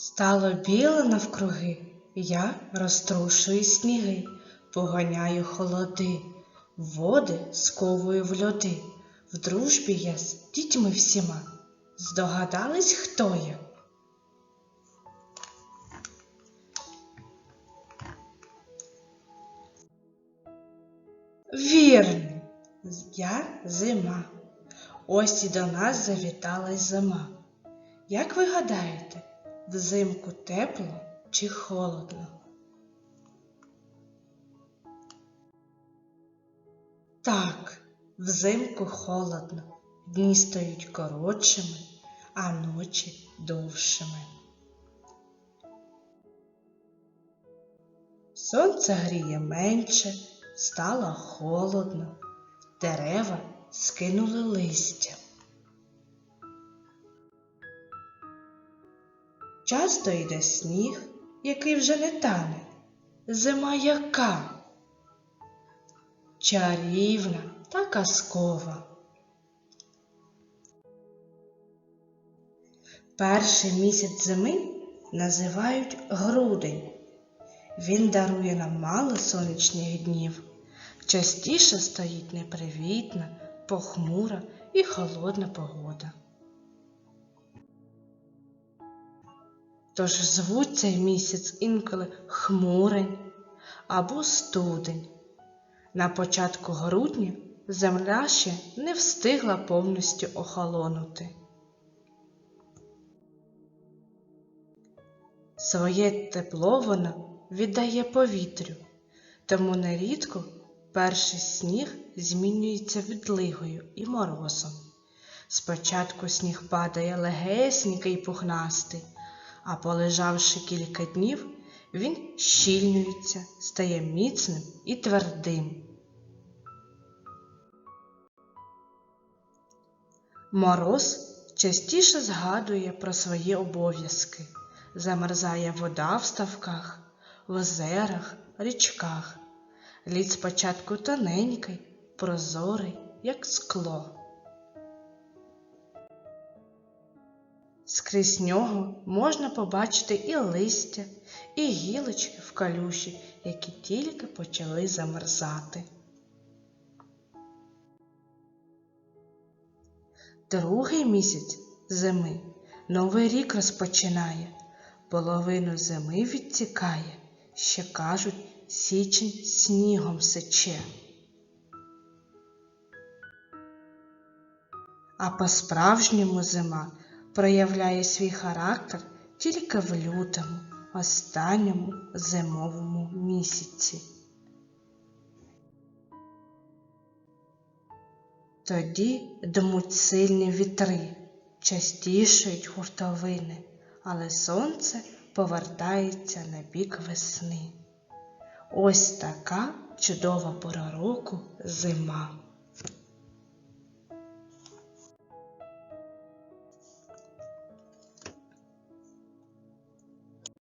Стало біло навкруги, я розтрушую сніги, поганяю холоди, води сковую в льоди. В дружбі я з дітьми всіма. Здогадались, хто я? Вірно, я зима. Ось і до нас завіталась зима. Як ви гадаєте, взимку тепло чи холодно? Так, взимку холодно. Дні стають коротшими, а ночі довшими. Сонце гріє менше, стало холодно, дерева скинули листя. Часто йде сніг, який вже не тане. Зима яка? Чарівна та казкова. Перший місяць зими називають грудень. Він дарує нам мало сонячних днів. Частіше стоїть непривітна, похмура і холодна погода. Тож звуть цей місяць інколи хмурень або студень. На початку грудня земля ще не встигла повністю охолонути. Своє тепло вона віддає повітрю, тому нерідко перший сніг змінюється відлигою і морозом. Спочатку сніг падає легесенький і пухнастий, а полежавши кілька днів, він щільнюється, стає міцним і твердим. Мороз частіше згадує про свої обов'язки, замерзає вода в ставках, в озерах, річках. Лід спочатку тоненький, прозорий, як скло. Скрізь нього можна побачити і листя, і гілочки в калюші, які тільки почали замерзати. Другий місяць зими новий рік розпочинає, половину зими відтікає, ще кажуть, січень снігом сече. А по-справжньому зима проявляє свій характер тільки в лютому, останньому зимовому місяці. Тоді дмуть сильні вітри, частішають гуртовини, але сонце повертається на бік весни. Ось така чудова пора року зима.